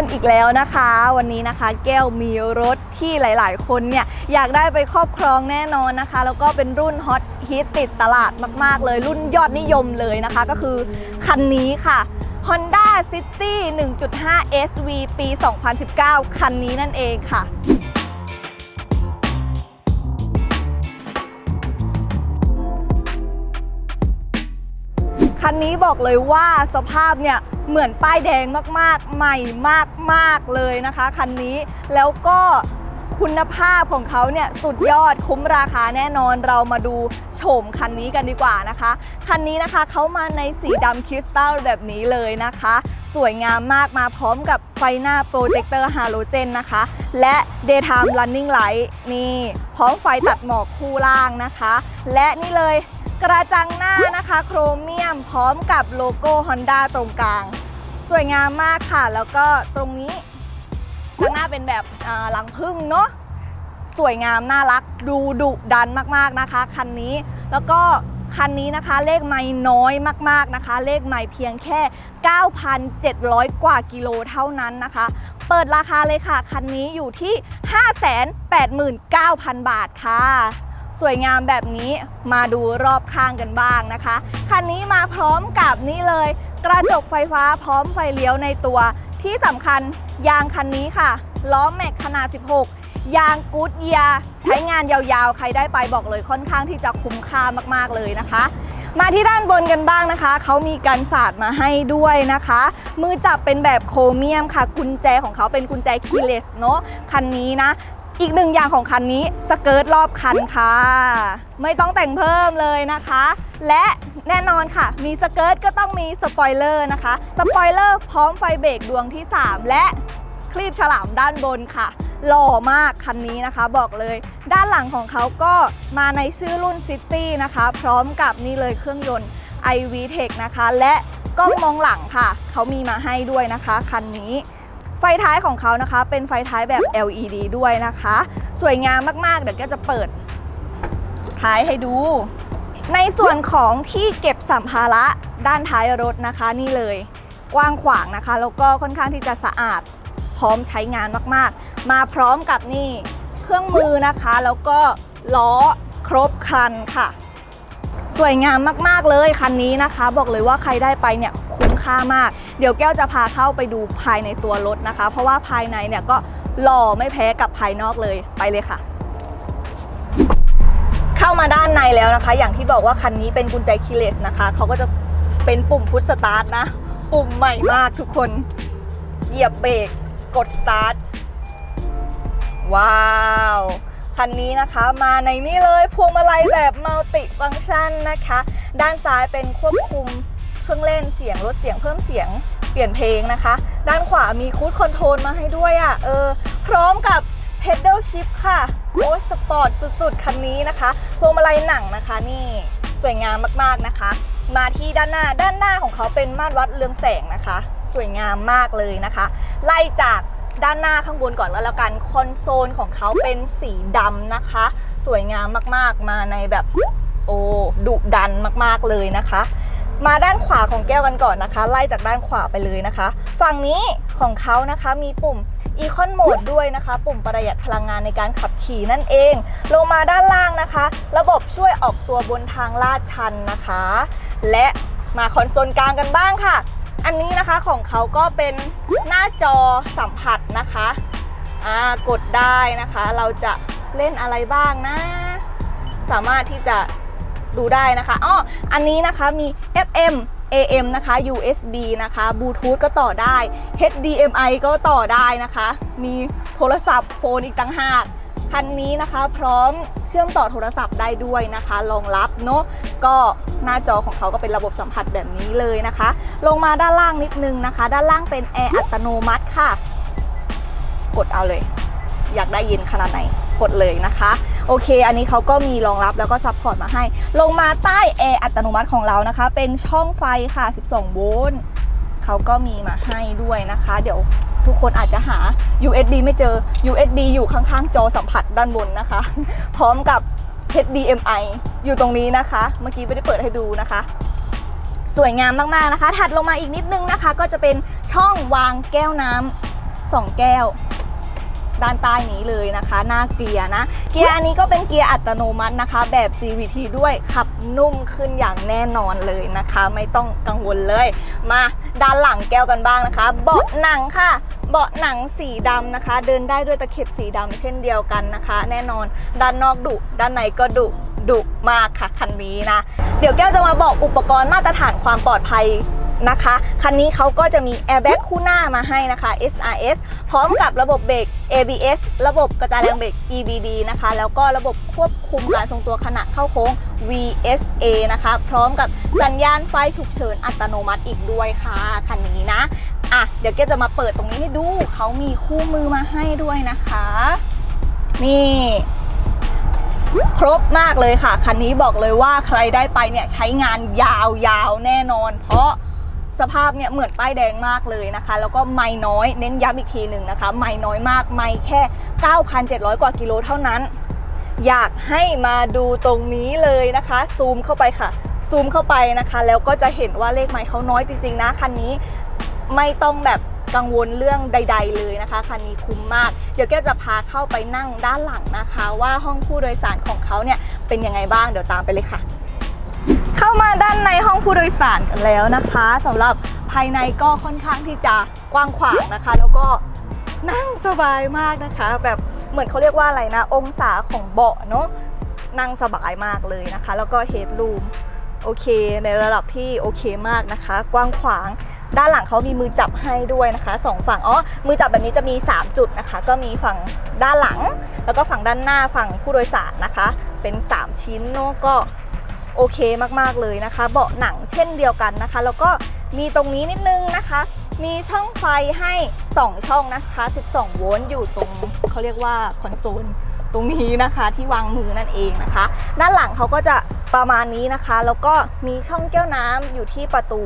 คนอีกแล้วนะคะ วันนี้นะคะแก้วมีรถที่หลาย ๆ คนเนี่ยอยากได้ไปครอบครองแน่นอนนะคะ แล้วก็เป็นรุ่นฮอตฮิตติดตลาดมาก ๆ เลย รุ่นยอดนิยมเลยนะคะ ก็คือคันนี้ค่ะ Honda City 1.5 SV ปี 2019 คันนี้นั่นเองค่ะคันนี้บอกเลยว่าสภาพเนี่ย เหมือนป้ายแดงมากๆ ใหม่มากๆเลยนะคะคันนี้แล้วก็คุณภาพของเขาเนี่ยสุดยอดคุ้มราคาแน่นอนเรามาดูโฉมคันนี้กันดีกว่านะคะ คันนี้นะคะเขามาในสีดำคริสตัลแบบนี้เลยนะคะ สวยงามมากมาพร้อมกับไฟหน้าโปรเจคเตอร์ฮาโลเจนนะคะ และ Daytime Running Light นี่ พร้อมไฟตัดหมอกคู่ล่างนะคะ และนี่เลย กระจังหน้านะคะโครเมียมพร้อมกับโลโก้ Honda ตรงกลาง สวยงามมากค่ะ แล้วก็ตรงนี้ข้างหน้าเป็นแบบหลังพึ่งเนาะสวยงามน่ารักดูดุดันมากๆนะคะ คันนี้แล้วก็คันนี้นะคะเลขไม่น้อยมากๆนะคะ เลขไม่เพียงแค่ 9,700 กว่ากิโลเท่านั้นนะคะ เปิดราคาเลยค่ะ คันนี้อยู่ที่ 589,000 บาทค่ะ สวยงามแบบนี้มาดูรอบข้างกันบ้างนะคะ คันนี้มาพร้อมกับนี่เลย กระจกไฟฟ้าพร้อมไฟเลี้ยวในตัว ที่สำคัญยางคันนี้ค่ะ ล้อแม็กขนาด 16 ยางกูดเยียใช้งานยาวๆ ใครได้ไปบอกเลยค่อนข้างที่จะคุ้มค่ามากๆเลยนะคะ มาที่ด้านบนกันบ้างนะคะ เขามีกันศาสตร์มาให้ด้วยนะคะ มือจับเป็นแบบโครเมียมค่ะ กุญแจของเขาเป็นกุญแจคีย์เลสเนาะคันนี้นะ อีกหนึ่งอย่างของคันนี้สเกิร์ตรอบคันค่ะ ไม่ต้องแต่งเพิ่มเลยนะคะ และแน่นอนค่ะ มีสเกิร์ตก็ต้องมีสปอยเลอร์นะคะ สปอยเลอร์พร้อมไฟเบรกดวงที่ 3 และคลีบฉลามด้านบนค่ะ หล่อมากคันนี้นะคะบอกเลย ด้านหลังของเขาก็มาในชื่อรุ่น City นะคะ พร้อมกับนี่เลยเครื่องยนต์ iV Tech นะคะ และกล้องมองหลังค่ะ เขามีมาให้ด้วยนะคะ คันนี้ ไฟท้ายของเขานะคะ เป็นไฟท้ายแบบ LED ด้วยนะคะ สวยงามมากๆ เดี๋ยวก็จะเปิดท้ายให้ดู ในส่วนของที่เก็บสัมภาระด้านท้ายรถนะคะ นี่เลยกว้างขวางนะคะ แล้วก็ค่อนข้างที่จะสะอาดพร้อมใช้งานมากๆ มาพร้อมกับนี่เครื่องมือนะคะ แล้วก็ล้อครบครันค่ะ สวยงามมากๆเลยคันนี้นะคะ บอกเลยว่าใครได้ไปเนี่ยคุ้มค่ามาก เดี๋ยวแก้วจะพาเข้าไปดูภายในตัวรถนะคะ เพราะว่าภายในเนี่ยก็หล่อไม่แพ้กับภายนอกเลยไปเลยค่ะ เข้ามาด้านในแล้วนะคะ อย่างที่บอกว่าคันนี้เป็นกุญแจคีเลสนะคะเขาก็จะเป็นปุ่มพุชสตาร์ทนะ ปุ่มใหม่มากทุกคน เหยียบเบรกกดสตาร์ทว้าว คันนี้นะคะ มาในนี่เลยพวงมาลัยแบบมัลติฟัง c t ชันนะคะ ด้านซ้ายเป็นควบคุมเครื่องเล่นเสียงลดเสียงเพิ่มเสียงเปลี่ยนเพลงนะคะ ด้านขวามีคูดคอนโทรลมาให้ด้วยอะ่ะเออ พร้อมกับ pedal shift ค่ะโอ้ยสปอร์ตสุดๆ คันนี้นะคะพวงมาลัยหนังนะคะนี่สวยงามมากๆนะคะ มาที่ด้านหน้าด้านหน้าของเขาเป็นมาตรวัดเรืองแสงนะคะ สวยงามมากเลยนะคะ ไล่จาก ด้านหน้าข้างบนก่อนแล้วล้วกันคอนโซลของเขาเป็นสีดำนะคะ สวยงามมากๆมาในแบบโอ้ดุดันมากๆเลยนะคะ มาด้านขวาของแก้วกันก่อนนะคะ ไล่จากด้านขวาไปเลยนะคะ ฝั่งนี้ของเขานะคะมีปุ่ม Econ Mode ด้วยนะคะ ปุ่มประหยัดพลังงานในการขับขี่นั่นเอง ลงมาด้านล่างนะคะ ระบบช่วยออกตัวบนทางลาดชันนะคะ และมาคอนโซลกลางกันบ้างค่ะ อันนี้นะคะของเขาก็เป็นหน้าจอสัมผัสนะคะอ่ากดได้นะคะ เราจะเล่นอะไรบ้างนะ สามารถที่จะดูได้นะคะอ้ออันนี้นะคะมี FM AM นะคะ USB นะคะบลูทูธก็ต่อได้ HDMI ก็ต่อได้นะคะ มีโทรศัพท์โฟนอีกต่างหาก คันนี้นะคะพร้อมเชื่อมต่อโทรศัพท์ได้ด้วยนะคะรองรับเนาะก็หน้าจอของเขาก็เป็นระบบสัมผัสแบบนี้เลยนะคะ ลงมาด้านล่างนิดนึงนะคะ ด้านล่างเป็นแอร์อัตโนมัติค่ะ กดเอาเลย อยากได้เย็นขนาดไหนกดเลยนะคะ โอเค อันนี้เขาก็มีรองรับแล้วก็ซัพพอร์ตมาให้ ลงมาใต้แอร์อัตโนมัติของเรานะคะ เป็นช่องไฟค่ะ 12 โวลต์เขาก็มีมาให้ด้วยนะคะ เดี๋ยว ทุกคนอาจจะหา USB ไม่เจอ USB อยู่ข้างๆ จอสัมผัสด้านบนนะคะ พร้อมกับ HDMI อยู่ตรงนี้นะคะ เมื่อกี้ไม่ได้เปิดให้ดูนะคะ สวยงามมากๆนะคะ ถัดลงมาอีกนิดนึงนะคะ ก็จะเป็นช่องวางแก้วน้ำสองแก้ว ด้านใต้นี้เลยนะคะ หน้าเกียร์นะ เกียร์อันนี้ก็เป็นเกียร์อัตโนมัตินะคะ แบบ CVT ด้วยขับนุ่มขึ้นอย่างแน่นอนเลยนะคะ ไม่ต้องกังวลเลย มาด้านหลังแก้วกันบ้างนะคะ เบาะหนังค่ะ เบาะหนังสีดำนะคะ เดินได้ด้วยตะเข็บสีดำเช่นเดียวกันนะคะ แน่นอนด้านนอกดุด้านในก็ดุดุมากค่ะคันนี้นะ เดี๋ยวแก้วจะมาบอกอุปกรณ์มาตรฐานความปลอดภัยนะคะ คันนี้เขาก็จะมีแอร์แบ็กคู่หน้ามาให้นะคะ SRS พร้อมกับระบบเบรก ABS ระบบกระจายแรงเบรก EBD นะคะ แล้วก็ระบบควบคุมการทรงตัวขณะเข้าโค้ง VSA นะคะ พร้อมกับสัญญาณไฟฉุกเฉินอัตโนมัติอีกด้วยค่ะ คันนี้นะ อะเดี๋ยวแกจะมาเปิดตรงนี้ให้ดูเขามีคู่มือมาให้ด้วยนะคะ นี่ครบมากเลยค่ะ คันนี้บอกเลยว่าใครได้ไปเนี่ยใช้งานยาวๆแน่นอน เพราะสภาพเนี่ยเหมือนป้ายแดงมากเลยนะคะ แล้วก็ไม่น้อยเน้นย้ำอีกทีหนึ่งนะคะ ไม่น้อยมากไม่แค่ 9,700 กว่ากิโลเท่านั้น อยากให้มาดูตรงนี้เลยนะคะ ซูมเข้าไปค่ะ ซูมเข้าไปนะคะ แล้วก็จะเห็นว่าเลขไม้เขาน้อยจริงๆนะคันนี้ ไม่ต้องแบบกังวลเรื่องใด ๆ เลยนะคะคันนี้คุ้มมาก เดี๋ยวแก้วจะพาเข้าไปนั่งด้านหลังนะคะ ว่าห้องผู้โดยสารของเขาเนี่ยเป็นยังไงบ้างเดี๋ยวตามไปเลยค่ะ เข้ามาด้านในห้องผู้โดยสารกันแล้วนะคะสำหรับภายในก็ค่อนข้างที่จะกว้างขวางนะคะ แล้วก็นั่งสบายมากนะคะ แบบเหมือนเขาเรียกว่าอะไรนะ องศาของเบาะเนาะนั่งสบายมากเลยนะคะ แล้วก็เฮดรูมโอเค ในระดับที่โอเคมากนะคะ กว้างขวาง ด้านหลังเขามีมือจับให้ด้วยนะคะสองฝั่งอ๋อมือจับแบบนี้จะมี 3 จุดนะคะ ก็มีฝั่งด้านหลัง แล้วก็ฝั่งด้านหน้าฝั่งผู้โดยสารนะคะ เป็น 3 ชิ้นเนาะก็โอเคมากๆเลยนะคะ เบาะหนังเช่นเดียวกันนะคะ แล้วก็มีตรงนี้นิดนึงนะคะ มีช่องไฟให้ 2 ช่องนะคะ 12 โวลต์อยู่ตรงเขาเรียกว่าคอนโซล ตรงนี้นะคะที่วางมือนั่นเองนะคะ ด้านหลังเขาก็จะประมาณนี้นะคะ แล้วก็มีช่องแก้วน้ำอยู่ที่ประตู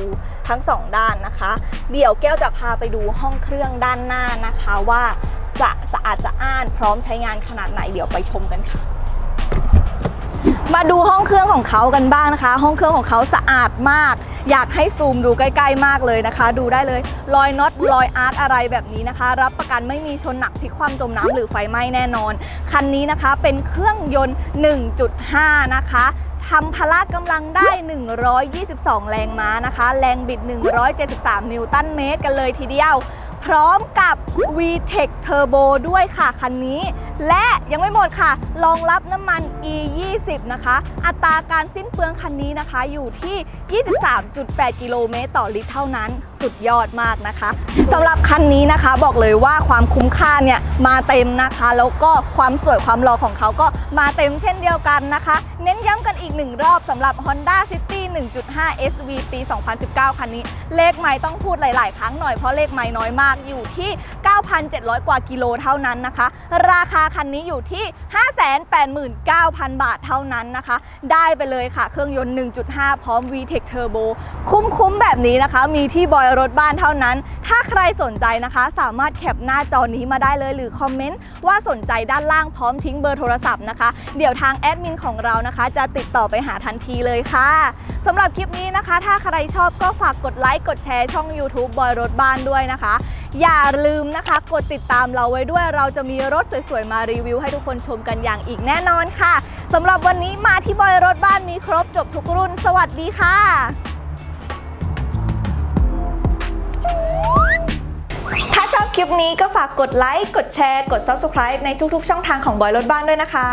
ทั้งสองด้านนะคะ เดี๋ยวแก้วจะพาไปดูห้องเครื่องด้านหน้านะคะว่าจะสะอาดสะอ้านพร้อมใช้งานขนาดไหนเดี๋ยวไปชมกันค่ะ มาดูห้องเครื่องของเขากันบ้างนะคะ ห้องเครื่องของเขาสะอาดมาก อยากให้ซูมดูใกล้ ๆ มากเลยนะคะ ดูได้เลยรอยน็อตรอยอาร์คอะไรแบบนี้นะคะ รับประกันไม่มีชนหนักพลิกคว่ำจมน้ำหรือไฟไหม้แน่นอน คันนี้นะคะเป็นเครื่องยนต์ 1.5 นะคะทำพละกำลังได้ 122 แรงม้านะคะ แรงบิด 173 นิวตันเมตรกันเลยทีเดียว พร้อมกับ VTEC Turbo ด้วยค่ะ คันนี้และยังไม่หมดค่ะ รองรับน้ำมัน E20 นะคะ อัตราการสิ้นเปลืองคันนี้นะคะ อยู่ที่ 23.8 กิโลเมตรต่อลิตรเท่านั้น สุดยอดมากนะคะสำหรับคันนี้นะคะบอกเลยว่าความคุ้มค่าเนี่ยมาเต็มนะคะ แล้วก็ความสวยความหล่อของเขาก็มาเต็มเช่นเดียวกันนะคะ เน้นย้ำกันอีกหนึ่งรอบสำหรับ Honda City 1.5 SV ปี 2019 คันนี้ เลขไม้ต้องพูดหลาย ๆ ครั้งหน่อยเพราะเลขไม้น้อยมากอยู่ที่ 9,700 กว่ากิโลเท่านั้นนะคะ ราคาคันนี้อยู่ที่ 589,000 บาทเท่านั้นนะคะ ได้ไปเลยค่ะ เครื่องยนต์ 1.5 พร้อม VTEC Turbo คุ้มๆ แบบนี้นะคะ มีที่บอยรถบ้านเท่านั้น ถ้าใครสนใจนะคะ สามารถแคปหน้าจอนี้มาได้เลย หรือคอมเมนต์ว่าสนใจด้านล่างพร้อมทิ้งเบอร์โทรศัพท์นะคะ เดี๋ยวทางแอดมินของเรานะคะ จะติดต่อไปหาทันทีเลยค่ะสำหรับคลิปนี้นะคะ ถ้าใครชอบก็ฝากกดไลค์กดแชร์ช่อง YouTube บอยรถบ้านด้วยนะคะ อย่าลืมนะคะ กดติดตามเราไว้ด้วยเราจะมีรถสวยๆ มารีวิวให้ทุกคนชมกันอย่างอีกแน่นอนค่ะสำหรับวันนี้มาที่บอยรถบ้านมีครบจบทุกรุ่น สวัสดีค่ะถ้าชอบคลิปนี้ก็ฝากกดไลค์ กดแชร์ กด Subscribe ในทุกๆ ช่องทางของบอยรถบ้านด้วยนะคะ